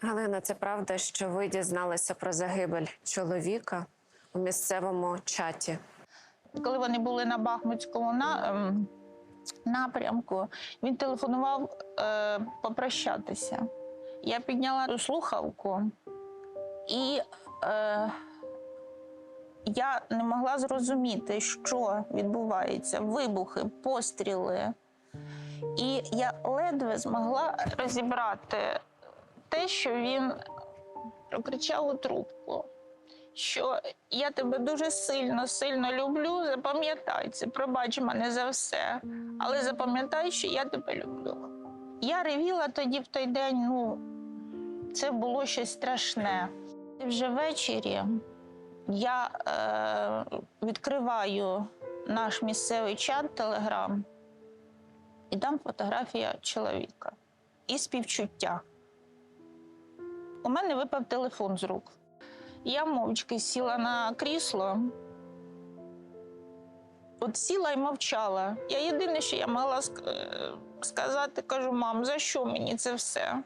Галина, це правда, що ви дізналися про загибель чоловіка у місцевому чаті. Коли вони були на Бахмутському на, ем, напрямку, він телефонував е, попрощатися. Я підняла слухавку, і е, я не могла зрозуміти, що відбувається. Вибухи, постріли. І я ледве змогла розібрати те, що він прокричав у трубку що я тебе дуже сильно, сильно люблю. Запам'ятай це, пробач мене за все. Але запам'ятай, що я тебе люблю. Я ревіла тоді в той день, ну, це було щось страшне. Вже ввечері я е, відкриваю наш місцевий чат Телеграм і там фотографія чоловіка і співчуття. У мене випав телефон з рук. Я мовчки сіла на крісло. От сіла і мовчала. Я єдине, що я мала е, сказати, кажу, мам, за що мені це все?